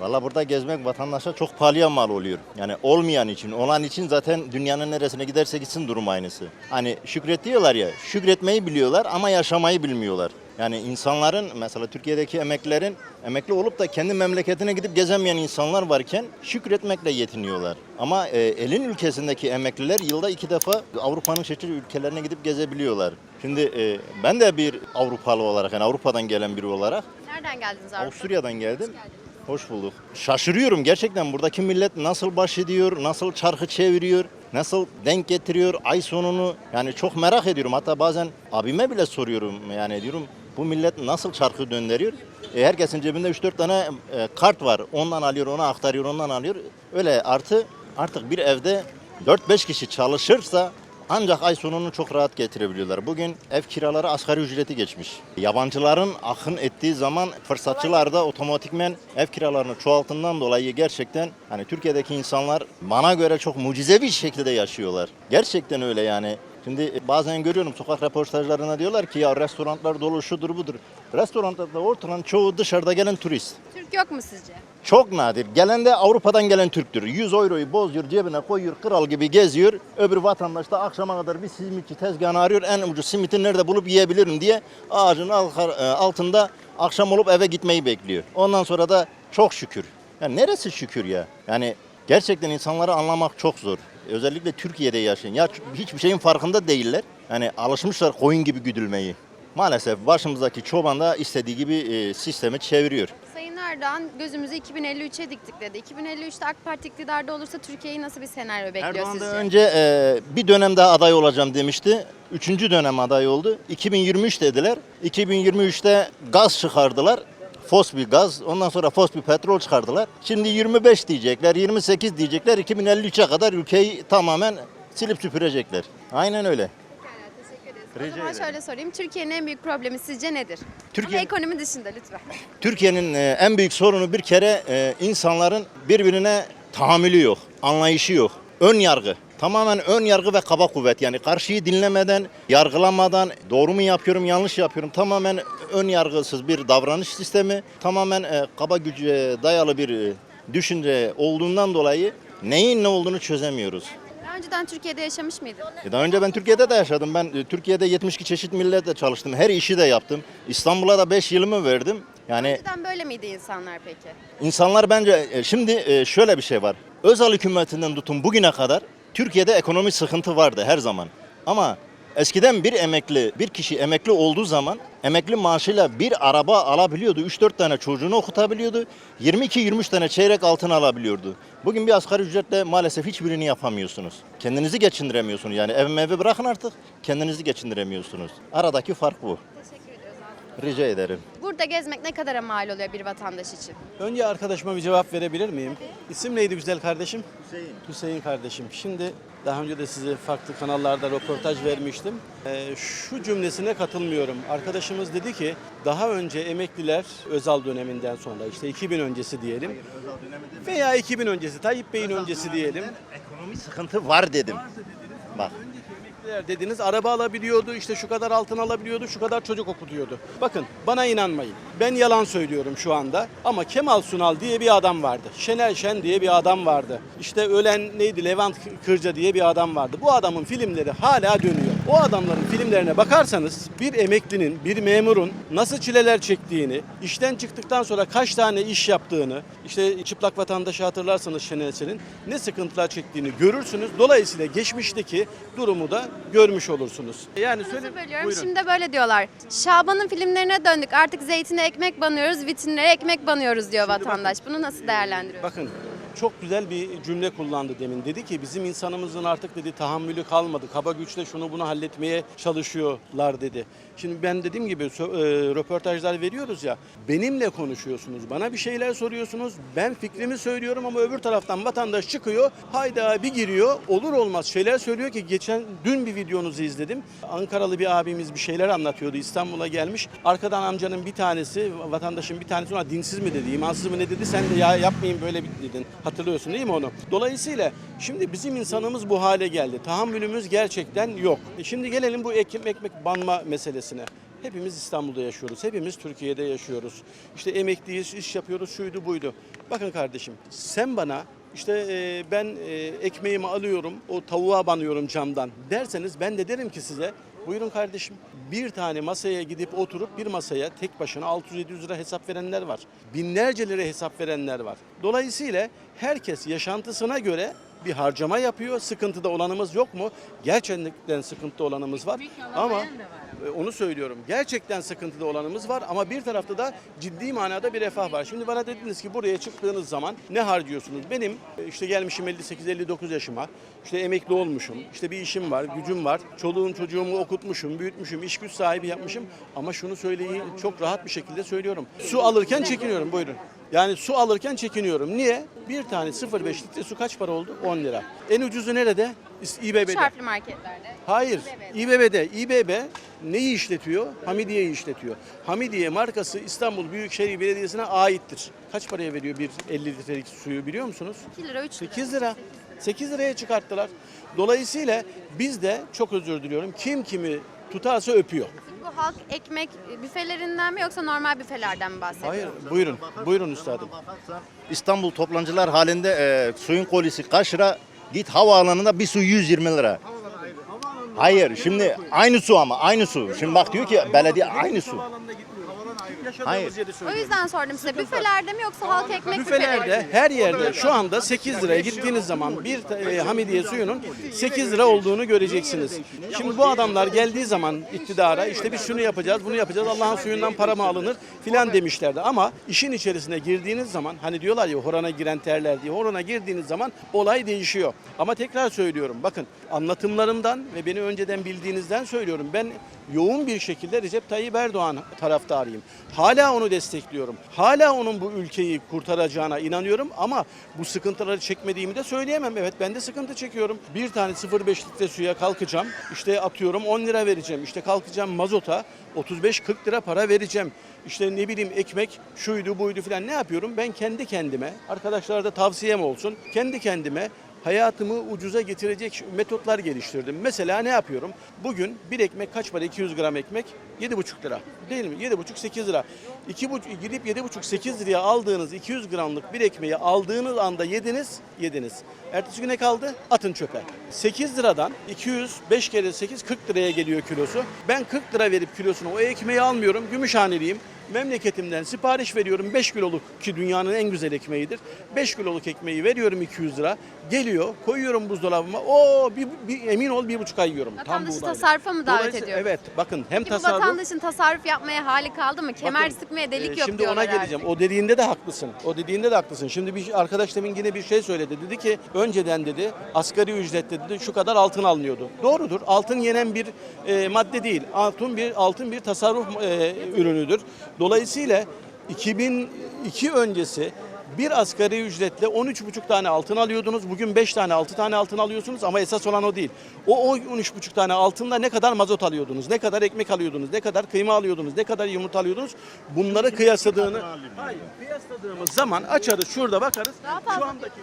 Valla burada gezmek vatandaşa çok pahalıya mal oluyor. Yani olmayan için, olan için zaten dünyanın neresine giderse gitsin durum aynısı. Hani şükret diyorlar ya, şükretmeyi biliyorlar ama yaşamayı bilmiyorlar. Yani insanların mesela Türkiye'deki emeklilerin emekli olup da kendi memleketine gidip gezemeyen insanlar varken şükretmekle yetiniyorlar. Ama e, elin ülkesindeki emekliler yılda iki defa Avrupa'nın çeşitli ülkelerine gidip gezebiliyorlar. Şimdi e, ben de bir Avrupalı olarak yani Avrupa'dan gelen biri olarak Nereden geldiniz Avrupa? Avusturya'dan geldim. Hoş bulduk. Şaşırıyorum gerçekten buradaki millet nasıl baş ediyor, nasıl çarkı çeviriyor, nasıl denk getiriyor ay sonunu. Yani çok merak ediyorum. Hatta bazen abime bile soruyorum. Yani diyorum bu millet nasıl çarkı döndürüyor? E, herkesin cebinde 3-4 tane e, kart var. Ondan alıyor, ona aktarıyor, ondan alıyor. Öyle artı artık bir evde 4-5 kişi çalışırsa ancak ay sonunu çok rahat getirebiliyorlar. Bugün ev kiraları asgari ücreti geçmiş. Yabancıların akın ettiği zaman fırsatçılar da otomatikmen ev kiralarını çoğaltından dolayı gerçekten hani Türkiye'deki insanlar bana göre çok mucizevi şekilde yaşıyorlar. Gerçekten öyle yani. Şimdi bazen görüyorum sokak röportajlarına diyorlar ki ya restoranlar dolu şudur budur. Restoranlarda oturan çoğu dışarıda gelen turist. Türk yok mu sizce? Çok nadir. Gelen de Avrupa'dan gelen Türktür. 100 euroyu bozuyor cebine koyuyor kral gibi geziyor. Öbür vatandaş da akşama kadar bir simitçi tezgahını arıyor. En ucuz simiti nerede bulup yiyebilirim diye ağacın e, altında akşam olup eve gitmeyi bekliyor. Ondan sonra da çok şükür. Yani neresi şükür ya? Yani gerçekten insanları anlamak çok zor. Özellikle Türkiye'de yaşayan. Ya hiçbir şeyin farkında değiller. Yani alışmışlar koyun gibi güdülmeyi. Maalesef başımızdaki çoban da istediği gibi e, sistemi çeviriyor. Sayın Erdoğan gözümüzü 2053'e diktik dedi. 2053'te AK Parti iktidarda olursa Türkiye'yi nasıl bir senaryo bekliyor Erdoğan sizce? da önce e, bir dönem daha aday olacağım demişti. Üçüncü dönem aday oldu. 2023 dediler. 2023'te gaz çıkardılar. Fosbil gaz. Ondan sonra fosbil petrol çıkardılar. Şimdi 25 diyecekler, 28 diyecekler. 2053'e kadar ülkeyi tamamen silip süpürecekler. Aynen öyle. Teşekkür ederiz. Rica o zaman ederim. şöyle sorayım. Türkiye'nin en büyük problemi sizce nedir? Türkiye- Ama ekonomi dışında lütfen. Türkiye'nin e, en büyük sorunu bir kere e, insanların birbirine tahammülü yok, anlayışı yok. Ön yargı. Tamamen ön yargı ve kaba kuvvet. Yani karşıyı dinlemeden, yargılamadan, doğru mu yapıyorum, yanlış yapıyorum. Tamamen ön yargısız bir davranış sistemi. Tamamen e, kaba güce dayalı bir e, düşünce olduğundan dolayı neyin ne olduğunu çözemiyoruz. Daha önceden Türkiye'de yaşamış mıydın? E, Daha önce ben Türkiye'de de yaşadım. Ben e, Türkiye'de 72 çeşit milletle çalıştım. Her işi de yaptım. İstanbul'a da 5 yılımı verdim. Yani Önceden böyle miydi insanlar peki? İnsanlar bence e, şimdi e, şöyle bir şey var. Özal hükümetinden tutun bugüne kadar Türkiye'de ekonomi sıkıntı vardı her zaman. Ama eskiden bir emekli, bir kişi emekli olduğu zaman emekli maaşıyla bir araba alabiliyordu. 3-4 tane çocuğunu okutabiliyordu. 22-23 tane çeyrek altın alabiliyordu. Bugün bir asgari ücretle maalesef hiçbirini yapamıyorsunuz. Kendinizi geçindiremiyorsunuz. Yani ev mevi bırakın artık kendinizi geçindiremiyorsunuz. Aradaki fark bu. Teşekkür ediyoruz abi. Rica ederim. Burada gezmek ne kadara mal oluyor bir vatandaş için? Önce arkadaşıma bir cevap verebilir miyim? İsim neydi güzel kardeşim? Hüseyin. Hüseyin kardeşim. Şimdi daha önce de size farklı kanallarda röportaj vermiştim. Ee, şu cümlesine katılmıyorum. Arkadaşımız dedi ki daha önce emekliler Özal döneminden sonra işte 2000 öncesi diyelim veya 2000 öncesi Tayyip Bey'in öncesi diyelim. Ekonomi sıkıntı var dedim. Bak. Emekliler dediniz araba alabiliyordu, işte şu kadar altın alabiliyordu, şu kadar çocuk okutuyordu. Bakın bana inanmayın. Ben yalan söylüyorum şu anda ama Kemal Sunal diye bir adam vardı. Şener Şen diye bir adam vardı. İşte ölen neydi Levent Kırca diye bir adam vardı. Bu adamın filmleri hala dönüyor. O adamların filmlerine bakarsanız bir emeklinin, bir memurun nasıl çileler çektiğini, işten çıktıktan sonra kaç tane iş yaptığını, işte çıplak vatandaşı hatırlarsanız Şener Şen'in ne sıkıntılar çektiğini görürsünüz. Dolayısıyla geçmişteki durumu da görmüş olursunuz. Yani söyle bölüyorum. buyurun. Şimdi böyle diyorlar. Şaban'ın filmlerine döndük. Artık zeytine ekmek banıyoruz, vitrinlere ekmek banıyoruz diyor vatandaş. Bunu nasıl değerlendiriyorsun? Bakın çok güzel bir cümle kullandı demin. Dedi ki bizim insanımızın artık dedi tahammülü kalmadı. Kaba güçle şunu bunu halletmeye çalışıyorlar dedi. Şimdi ben dediğim gibi e, röportajlar veriyoruz ya. Benimle konuşuyorsunuz. Bana bir şeyler soruyorsunuz. Ben fikrimi söylüyorum ama öbür taraftan vatandaş çıkıyor. Hayda bir giriyor. Olur olmaz şeyler söylüyor ki geçen dün bir videonuzu izledim. Ankaralı bir abimiz bir şeyler anlatıyordu. İstanbul'a gelmiş. Arkadan amcanın bir tanesi, vatandaşın bir tanesi ona dinsiz mi dedi, imansız mı ne dedi? Sen de ya yapmayın böyle dedin. Hatırlıyorsun değil mi onu? Dolayısıyla şimdi bizim insanımız bu hale geldi. Tahammülümüz gerçekten yok. E Şimdi gelelim bu ekmek ekmek banma meselesine. Hepimiz İstanbul'da yaşıyoruz. Hepimiz Türkiye'de yaşıyoruz. İşte emekliyiz, iş yapıyoruz, şuydu buydu. Bakın kardeşim sen bana işte e, ben e, ekmeğimi alıyorum, o tavuğa banıyorum camdan derseniz ben de derim ki size buyurun kardeşim. Bir tane masaya gidip oturup bir masaya tek başına 600-700 lira hesap verenler var. Binlerce lira hesap verenler var. Dolayısıyla herkes yaşantısına göre bir harcama yapıyor. Sıkıntıda olanımız yok mu? Gerçekten sıkıntıda olanımız var. Ama e, onu söylüyorum. Gerçekten sıkıntıda olanımız var ama bir tarafta da ciddi manada bir refah var. Şimdi bana dediniz ki buraya çıktığınız zaman ne harcıyorsunuz? Benim e, işte gelmişim 58-59 yaşıma. İşte emekli olmuşum. İşte bir işim var, gücüm var. Çoluğum çocuğumu okutmuşum, büyütmüşüm, iş güç sahibi yapmışım. Ama şunu söyleyeyim çok rahat bir şekilde söylüyorum. Su alırken çekiniyorum buyurun. Yani su alırken çekiniyorum. Niye? Bir tane 0,5 litre su kaç para oldu? 10 lira. En ucuzu nerede? İBB'de. Şartlı marketlerde. Hayır. İBB'de. İBB neyi işletiyor? Hamidiye'yi işletiyor. Hamidiye markası İstanbul Büyükşehir Belediyesi'ne aittir. Kaç paraya veriyor bir 50 litrelik suyu biliyor musunuz? 2 lira 3 lira. 8 lira. 8 liraya çıkarttılar. Dolayısıyla biz de çok özür diliyorum. Kim kimi tutarsa öpüyor. Bu halk ekmek büfelerinden mi yoksa normal büfelerden mi bahsediyor? Hayır. Buyurun. Buyurun üstadım. İstanbul toplancılar halinde e, suyun kolisi kaç lira? Git havaalanında bir su 120 lira. Hayır şimdi aynı su ama aynı su. Şimdi bak diyor ki belediye aynı su. Hayır. O yüzden sordum size. Büfelerde mi yoksa halk ekmek büfeleri? Büfelerde her yerde şu anda 8 liraya gittiğiniz zaman bir e, Hamidiye suyunun 8 lira olduğunu göreceksiniz. Şimdi bu adamlar geldiği zaman iktidara işte biz şunu yapacağız, bunu yapacağız, Allah'ın suyundan para mı alınır filan demişlerdi. Ama işin içerisine girdiğiniz zaman hani diyorlar ya horana giren terler diye horana girdiğiniz zaman olay değişiyor. Ama tekrar söylüyorum bakın anlatımlarımdan ve beni önceden bildiğinizden söylüyorum. Ben yoğun bir şekilde Recep Tayyip Erdoğan taraftarıyım. Hala onu destekliyorum. Hala onun bu ülkeyi kurtaracağına inanıyorum ama bu sıkıntıları çekmediğimi de söyleyemem. Evet ben de sıkıntı çekiyorum. Bir tane 0,5 litre suya kalkacağım. İşte atıyorum 10 lira vereceğim. İşte kalkacağım mazota 35-40 lira para vereceğim. İşte ne bileyim ekmek şuydu buydu filan ne yapıyorum? Ben kendi kendime arkadaşlara da tavsiyem olsun. Kendi kendime hayatımı ucuza getirecek metotlar geliştirdim. Mesela ne yapıyorum? Bugün bir ekmek kaç para? 200 gram ekmek 7,5 lira. Değil mi? 7,5-8 lira. 2,5 gidip 7,5-8 liraya aldığınız 200 gramlık bir ekmeği aldığınız anda yediniz, yediniz. Ertesi güne kaldı, atın çöpe. 8 liradan 200, 5 kere 8, 40 liraya geliyor kilosu. Ben 40 lira verip kilosunu o ekmeği almıyorum. Gümüşhaneliyim. Memleketimden sipariş veriyorum 5 kiloluk ki dünyanın en güzel ekmeğidir. 5 kiloluk ekmeği veriyorum 200 lira. Geliyor koyuyorum buzdolabıma. O bir, bir- emin ol bir buçuk ay yiyorum. Vatandaşı buğdaylı. tasarrufa mı davet ediyoruz? Evet bakın hem Peki bu tasarruf. vatandaşın tasarruf yapmaya hali kaldı mı? Kemer Bakın, sıkmaya delik e, yok Şimdi ona geleceğim. artık. O dediğinde de haklısın. O dediğinde de haklısın. Şimdi bir arkadaş demin yine bir şey söyledi. Dedi ki önceden dedi asgari ücrette dedi şu kadar altın alınıyordu. Doğrudur. Altın yenen bir e, madde değil. Altın bir altın bir tasarruf e, ürünüdür. Dolayısıyla 2002 öncesi bir asgari ücretle 13,5 tane altın alıyordunuz. Bugün 5 tane 6 tane altın alıyorsunuz ama esas olan o değil. O, o 13,5 tane altınla ne kadar mazot alıyordunuz, ne kadar ekmek alıyordunuz, ne kadar kıyma alıyordunuz, ne kadar yumurta alıyordunuz. Bunları kıyasladığını Hayır, kıyasladığımız zaman açarız şurada bakarız. Şu andaki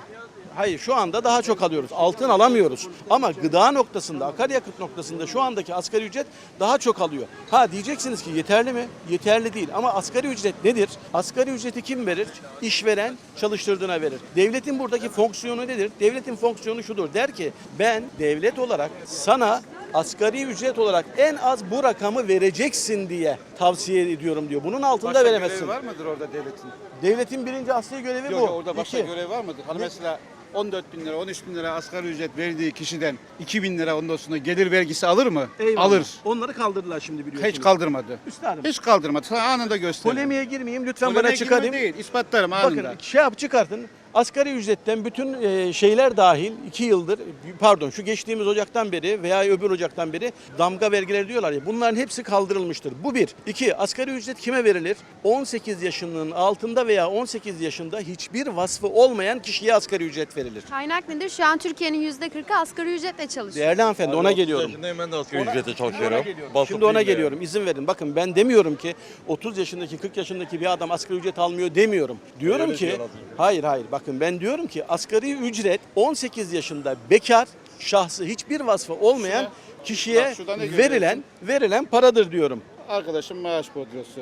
Hayır şu anda daha çok alıyoruz. Altın alamıyoruz. Ama gıda noktasında, akaryakıt noktasında şu andaki asgari ücret daha çok alıyor. Ha diyeceksiniz ki yeterli mi? Yeterli değil. Ama asgari ücret nedir? Asgari ücreti kim verir? İşveren çalıştırdığına verir. Devletin buradaki fonksiyonu nedir? Devletin fonksiyonu şudur. Der ki ben devlet olarak sana asgari ücret olarak en az bu rakamı vereceksin diye tavsiye ediyorum diyor. Bunun altında Başka veremezsin. görevi var mıdır orada devletin? Devletin birinci asli görevi Yok bu. yok, orada başka İki. görev var mıdır? Hani mesela 14 bin lira, 13 bin lira asgari ücret verdiği kişiden 2 bin lira ondan sonra gelir vergisi alır mı? Eyvallah. Alır. Onları kaldırdılar şimdi biliyorsunuz. Hiç kaldırmadı. Üstadım. Hiç kaldırmadı. Sana anında gösterdim. Polemiğe girmeyeyim lütfen Polemiğe bana çıkarayım. değil, ispatlarım Bakın anında. şey yap çıkartın. Asgari ücretten bütün e, şeyler dahil 2 yıldır pardon şu geçtiğimiz Ocak'tan beri veya öbür Ocak'tan beri damga vergileri diyorlar ya bunların hepsi kaldırılmıştır. Bu bir. İki asgari ücret kime verilir? 18 yaşının altında veya 18 yaşında hiçbir vasfı olmayan kişiye asgari ücret verilir. Kaynak nedir? Şu an Türkiye'nin %40'ı asgari ücretle çalışıyor. Değerli hanımefendi ona geliyorum. Yaşındayım ben de asgari ücrete Şimdi çalışıyorum. ona geliyorum. Şimdi ona değil yani. geliyorum. İzin verin. Bakın ben demiyorum ki 30 yaşındaki 40 yaşındaki bir adam asgari ücret almıyor demiyorum. Diyorum Öyle ki hayır hayır bakın ben diyorum ki asgari ücret 18 yaşında bekar şahsı hiçbir vasfı olmayan kişiye bak şurada ne verilen verilen paradır diyorum. Arkadaşım maaş bodrosu.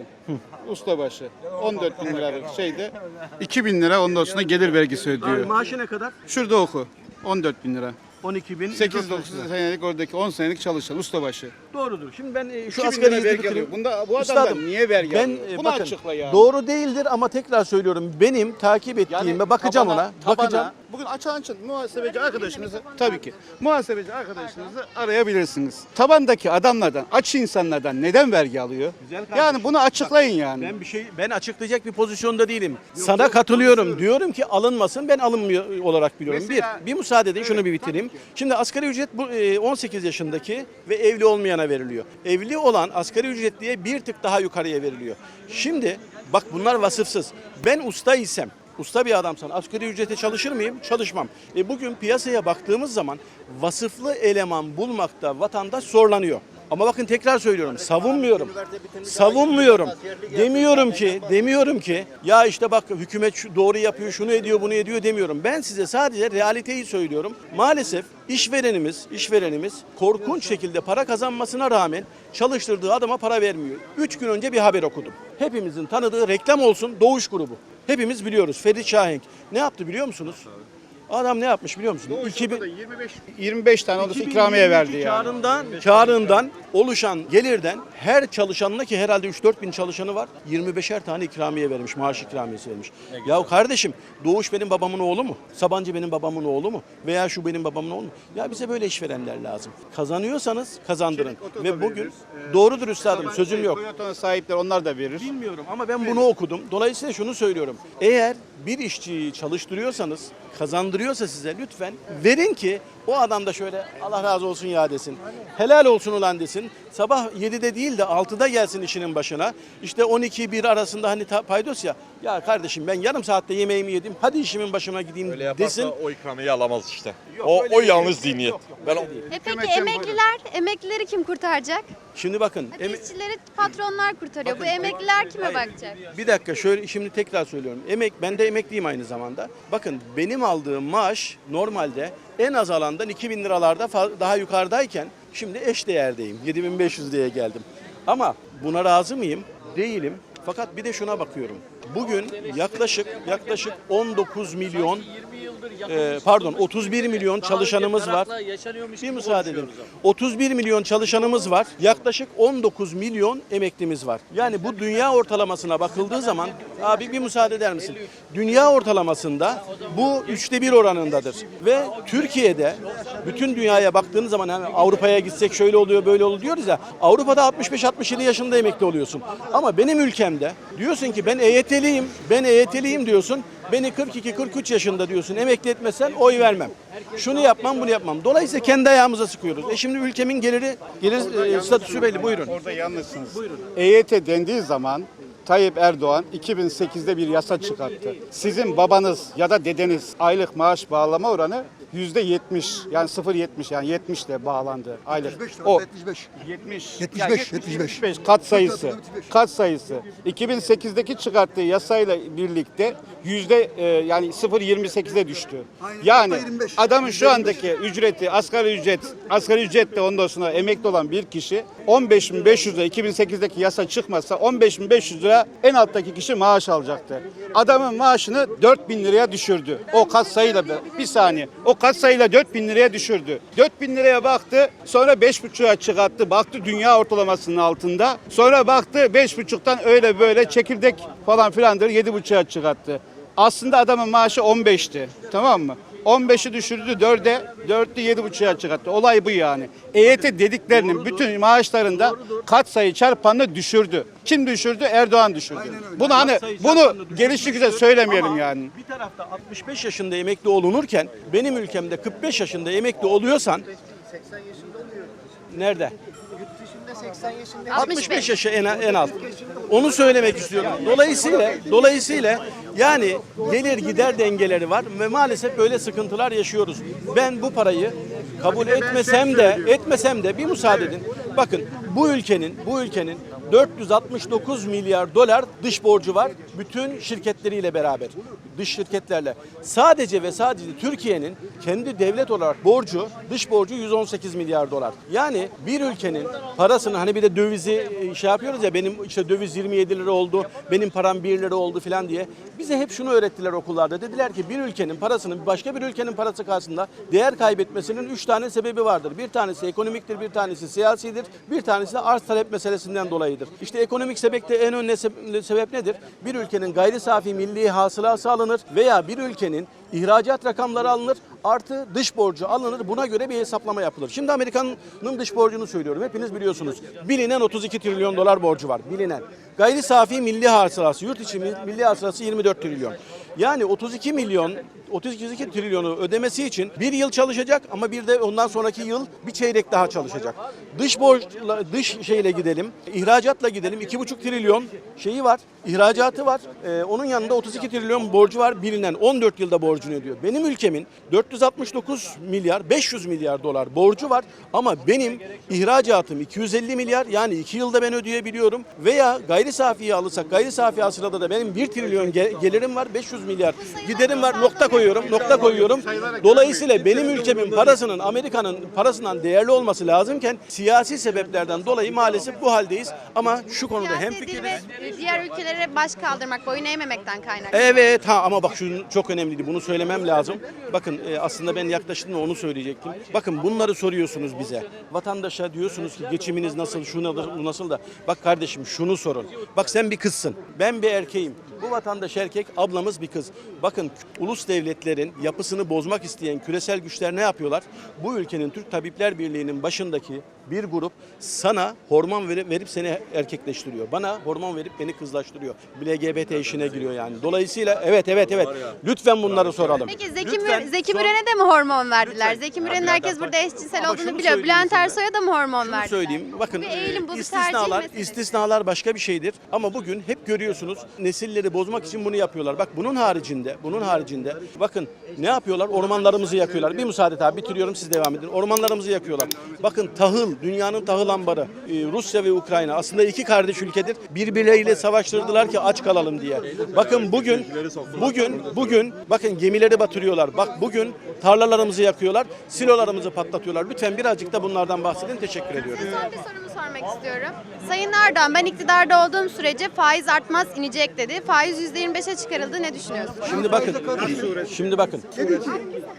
Ustabaşı. 14 bin liralık şeyde 2 bin lira ondan sonra gelir vergisi ödüyor. Maaşı ne kadar? Şurada oku. 14 bin lira. 12 bin. 8-9 senelik oradaki 10 senelik çalışan ustabaşı. Doğrudur. Şimdi ben e, şu 2 bin asgari lira ücreti vergi alıyor. Bunda, bu Üstadım, adamdan niye vergi ben, alıyor? e, Bunu bakın, açıkla ya. Doğru değildir ama tekrar söylüyorum. Benim takip ettiğim ve bakacağım tabana- ona. tabana, bakacağım. Bugün açan açın muhasebeci arkadaşınızı tabii ki muhasebeci arkadaşınızı arayabilirsiniz. Tabandaki adamlardan, aç insanlardan neden vergi alıyor? Güzel kardeşim. Yani bunu açıklayın yani. Ben bir şey ben açıklayacak bir pozisyonda değilim. Sana katılıyorum. Diyorum ki alınmasın. Ben alınmıyor olarak biliyorum. Mesela- bir, bir müsaade edin şunu bir bitireyim. Şimdi asgari ücret bu e, 18 yaşındaki ve evli olmayana veriliyor. Evli olan asgari ücretliye bir tık daha yukarıya veriliyor. Şimdi bak bunlar vasıfsız. Ben usta isem Usta bir adamsan asgari ücrete çalışır mıyım? Çalışmam. E bugün piyasaya baktığımız zaman vasıflı eleman bulmakta vatandaş zorlanıyor. Ama bakın tekrar söylüyorum savunmuyorum. Savunmuyorum. Demiyorum ki, demiyorum ki ya işte bak hükümet doğru yapıyor, şunu ediyor, bunu ediyor demiyorum. Ben size sadece realiteyi söylüyorum. Maalesef işverenimiz, işverenimiz korkunç şekilde para kazanmasına rağmen çalıştırdığı adama para vermiyor. Üç gün önce bir haber okudum. Hepimizin tanıdığı reklam olsun Doğuş grubu. Hepimiz biliyoruz. Ferit Şahenk. Ne yaptı biliyor musunuz? Adam ne yapmış biliyor musun? 2000 25 25 tane odası ikramiye verdi yani. Karından, karından oluşan gelirden her çalışanına ki herhalde 3-4 bin çalışanı var 25'er tane ikramiye vermiş, maaş ikramiyesi vermiş. Ya kardeşim Doğuş benim babamın oğlu mu? Sabancı benim babamın oğlu mu? Veya şu benim babamın oğlu mu? Ya bize böyle işverenler lazım. Kazanıyorsanız kazandırın. Da Ve bugün veririz. doğrudur üstadım sözüm yok. Toyota'nın sahipleri onlar da verir. Bilmiyorum ama ben bunu okudum. Dolayısıyla şunu söylüyorum. Eğer bir işçiyi çalıştırıyorsanız, kazandırıyorsa size lütfen verin ki o adam da şöyle Allah razı olsun ya desin. Helal olsun ulan desin. Sabah 7'de değil de 6'da gelsin işinin başına. İşte 12-1 arasında hani paydos ya. Ya kardeşim ben yarım saatte yemeğimi yedim. Hadi işimin başına gideyim Öyle desin. o ikramiye alamaz işte. Yok, o o yalnız diniyet. Yok, yok, ben. E peki emekliler, emeklileri kim kurtaracak? Şimdi bakın. Eme- işçileri patronlar kurtarıyor. Bu emekliler kime bakacak? Bir dakika şöyle şimdi tekrar söylüyorum. Emek ben de emekliyim aynı zamanda. Bakın benim aldığım maaş normalde en az alandan 2000 liralarda daha yukarıdayken şimdi eş değerdeyim. 7500 diye geldim. Ama buna razı mıyım? Değilim. Fakat bir de şuna bakıyorum. Bugün yaklaşık yaklaşık 19 milyon e, pardon 31 milyon çalışanımız var. Bir müsaade edin. 31 milyon çalışanımız var. Yaklaşık 19 milyon emeklimiz var. Yani bu dünya ortalamasına bakıldığı zaman abi bir müsaade eder misin? Dünya ortalamasında bu üçte bir oranındadır. Ve Türkiye'de bütün dünyaya baktığınız zaman yani Avrupa'ya gitsek şöyle oluyor böyle oluyor diyoruz ya. Avrupa'da 65-67 yaşında emekli oluyorsun. Ama benim ülkemde diyorsun ki ben EYT'liyim, ben EYT'liyim diyorsun. Beni 42-43 yaşında diyorsun emekli etmesen oy vermem. Şunu yapmam bunu yapmam. Dolayısıyla kendi ayağımıza sıkıyoruz. E şimdi ülkemin geliri, gelir e, statüsü belli. Buyurun. Orada yanlışsınız. EYT dendiği zaman Tayyip Erdoğan 2008'de bir yasa çıkarttı. Sizin babanız ya da dedeniz aylık maaş bağlama oranı yüzde 70 yani 0.70 yani 70 ile bağlandı aylık. 75 o 75. 70 75, 75. kat sayısı. Kat sayısı. 2008'deki çıkarttığı yasayla birlikte yüzde e, yani 0.28'e düştü. Aynen, Yani %25. adamın şu andaki ücreti asgari ücret asgari ücretle ondan sonra emekli olan bir kişi 15.500 lira 2008'deki yasa çıkmasa 15.500 lira en alttaki kişi maaş alacaktı. Adamın maaşını 4000 liraya düşürdü. O kat sayıyla bir saniye. O kat sayıyla 4000 liraya düşürdü. 4000 liraya baktı. Sonra 5.5'a çıkarttı. Baktı dünya ortalamasının altında. Sonra baktı 5.5'tan öyle böyle çekirdek falan filandır 7.5'a çıkarttı. Aslında adamın maaşı 15'ti. Tamam mı? 15'i düşürdü 4'e, 4'ü 7.5'a çıkarttı. Olay bu yani. EYT dediklerinin bütün maaşlarında kat sayı çarpanını düşürdü. Kim düşürdü? Erdoğan düşürdü. Bunu hani bunu gelişi güzel söylemeyelim Ama yani. Bir tarafta 65 yaşında emekli olunurken benim ülkemde 45 yaşında emekli oluyorsan Nerede? 65 yaşı en, en alt. Onu söylemek istiyorum. Dolayısıyla dolayısıyla yani gelir gider dengeleri var ve maalesef böyle sıkıntılar yaşıyoruz. Ben bu parayı kabul etmesem de etmesem de bir müsaade edin. Bakın bu ülkenin bu ülkenin 469 milyar dolar dış borcu var. bütün şirketleriyle beraber, dış şirketlerle sadece ve sadece Türkiye'nin kendi devlet olarak borcu, dış borcu 118 milyar dolar. Yani bir ülkenin parasını hani bir de dövizi e, şey yapıyoruz ya benim işte döviz 27 lira oldu, benim param 1 lira oldu falan diye. Bize hep şunu öğrettiler okullarda. Dediler ki bir ülkenin parasının başka bir ülkenin parası karşısında değer kaybetmesinin 3 tane sebebi vardır. Bir tanesi ekonomiktir, bir tanesi siyasidir, bir tanesi de arz talep meselesinden dolayıdır. İşte ekonomik sebepte en önemli se- sebep nedir? Bir ülkenin gayri safi milli hasılası alınır veya bir ülkenin ihracat rakamları alınır artı dış borcu alınır. Buna göre bir hesaplama yapılır. Şimdi Amerika'nın dış borcunu söylüyorum. Hepiniz biliyorsunuz. Bilinen 32 trilyon dolar borcu var. Bilinen. Gayri safi milli hasılası, yurt içi milli hasılası 24 trilyon. Yani 32 milyon 32 trilyonu ödemesi için bir yıl çalışacak ama bir de ondan sonraki yıl bir çeyrek daha çalışacak. Dış borçla, dış şeyle gidelim, ihracatla gidelim. 2,5 trilyon şeyi var, ihracatı var. Ee, onun yanında 32 trilyon borcu var bilinen 14 yılda borcunu ödüyor. Benim ülkemin 469 milyar 500 milyar dolar borcu var ama benim ihracatım 250 milyar yani 2 yılda ben ödeyebiliyorum veya gayri safiyi alırsak gayri safi hasılada da benim 1 trilyon ge- gelirim var 500 milyar giderim var nokta koyuyorum nokta koyuyorum. Dolayısıyla benim ülkemin parasının Amerika'nın parasından değerli olması lazımken siyasi sebeplerden dolayı maalesef bu haldeyiz ama şu konuda hem fikiriz. diğer ülkelere baş kaldırmak, boyun eğmemekten kaynaklı. Evet ha ama bak şu çok önemliydi bunu söylemem lazım. Bakın e, aslında ben yaklaştığımda onu söyleyecektim. Bakın bunları soruyorsunuz bize. Vatandaşa diyorsunuz ki geçiminiz nasıl, şu nasıl, bu nasıl da. Bak kardeşim şunu sorun. Bak sen bir kızsın. Ben bir erkeğim. Bu vatandaş erkek, ablamız bir kız. Bakın ulus devletlerin yapısını bozmak isteyen küresel güçler ne yapıyorlar? Bu ülkenin Türk Tabipler Birliği'nin başındaki bir grup sana hormon verip, verip seni erkekleştiriyor. Bana hormon verip beni kızlaştırıyor. LGBT işine giriyor yani. Dolayısıyla evet evet evet. Lütfen bunları soralım. Peki Zeki, Lütfen Mür- Zeki sor- Müren'e de mi hormon verdiler? Lütfen. Zeki Müren'in herkes burada eşcinsel Ama olduğunu biliyor. Bülent Ersoy'a da mı hormon Şunu verdiler? söyleyeyim. Bakın Bu bir eğilim, bu bir tercih istisnalar meselesi. istisnalar başka bir şeydir ama bugün hep görüyorsunuz nesilleri bozmak için bunu yapıyorlar. Bak bunun haricinde, bunun haricinde bakın ne yapıyorlar? Ormanlarımızı yakıyorlar. Bir müsaade abi bitiriyorum siz devam edin. Ormanlarımızı yakıyorlar. Bakın tahıl, dünyanın tahıl ambarı. Ee, Rusya ve Ukrayna aslında iki kardeş ülkedir. Birbirleriyle savaştırdılar ki aç kalalım diye. Bakın bugün bugün bugün bakın gemileri batırıyorlar. Bak bugün tarlalarımızı yakıyorlar. Silolarımızı patlatıyorlar. Lütfen birazcık da bunlardan bahsedin. Teşekkür ediyorum. Son bir sorumu sormak istiyorum. Sayın Erdoğan ben iktidarda olduğum sürece faiz artmaz inecek dedi. Faiz %25'e çıkarıldı. Ne düşünüyorsunuz? Şimdi bakın. Şimdi bakın. Dedi ki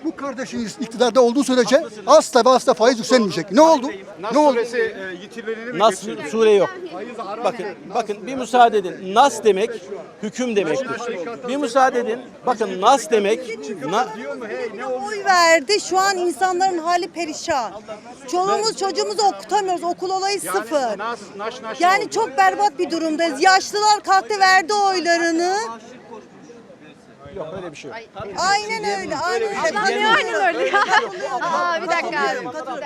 bu kardeşiniz iktidarda olduğu sürece asla ve asla faiz yükselmeyecek. Ne oldu? Nas Ne oldu? suresi e, yitirlerini mi Nas geçiyor? sure yok. Bakın bakın bir müsaade edin. Nas demek hüküm demektir. Bir müsaade edin. Bakın nas demek na, oy verdi. Şu an insanların hali perişan. Çoluğumuz çocuğumuzu okutamıyoruz. Okul olayı sıfır. Nas, naş, naş Yani oldu. çok berbat bir durumdayız. Yaşlılar kalktı verdi oylarını. yok öyle bir şey yok. Aynen öyle. Aynen öyle. Ne aynen öyle? Aa bir dakika abi. Bir dakika.